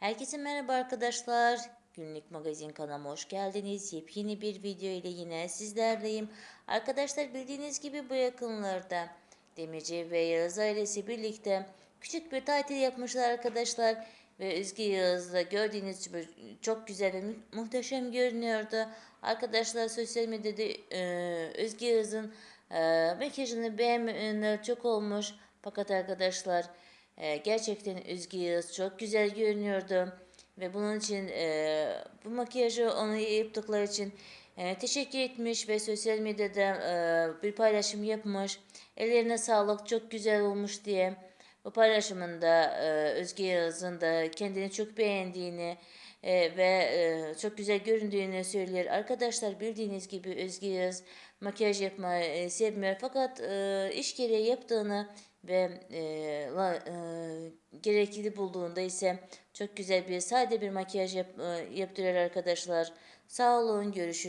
Herkese merhaba arkadaşlar. Günlük magazin kanalıma hoş geldiniz. Yepyeni bir video ile yine sizlerleyim. Arkadaşlar bildiğiniz gibi bu yakınlarda Demirci ve Yağız ailesi birlikte küçük bir tatil yapmışlar arkadaşlar. Ve Özge Yağız da gördüğünüz gibi çok güzel ve mu- muhteşem görünüyordu. Arkadaşlar sosyal medyada e, Özge Yağız'ın e, makyajını beğenmeyenler çok olmuş. Fakat arkadaşlar e, gerçekten Yağız çok güzel görünüyordu. Ve bunun için e, bu makyajı onu yaptıkları için e, teşekkür etmiş ve sosyal medyada e, bir paylaşım yapmış. Ellerine sağlık çok güzel olmuş diye. Bu paylaşımında e, Özge Yağız'ın da kendini çok beğendiğini e, ve e, çok güzel göründüğünü söylüyor. Arkadaşlar bildiğiniz gibi Özge Yağız makyaj yapmayı e, sevmiyor fakat e, iş gereği yaptığını ve e, la- e, gerekli bulduğunda ise çok güzel bir sade bir makyaj yap, e, yaptırıyor arkadaşlar. Sağ olun görüşürüz.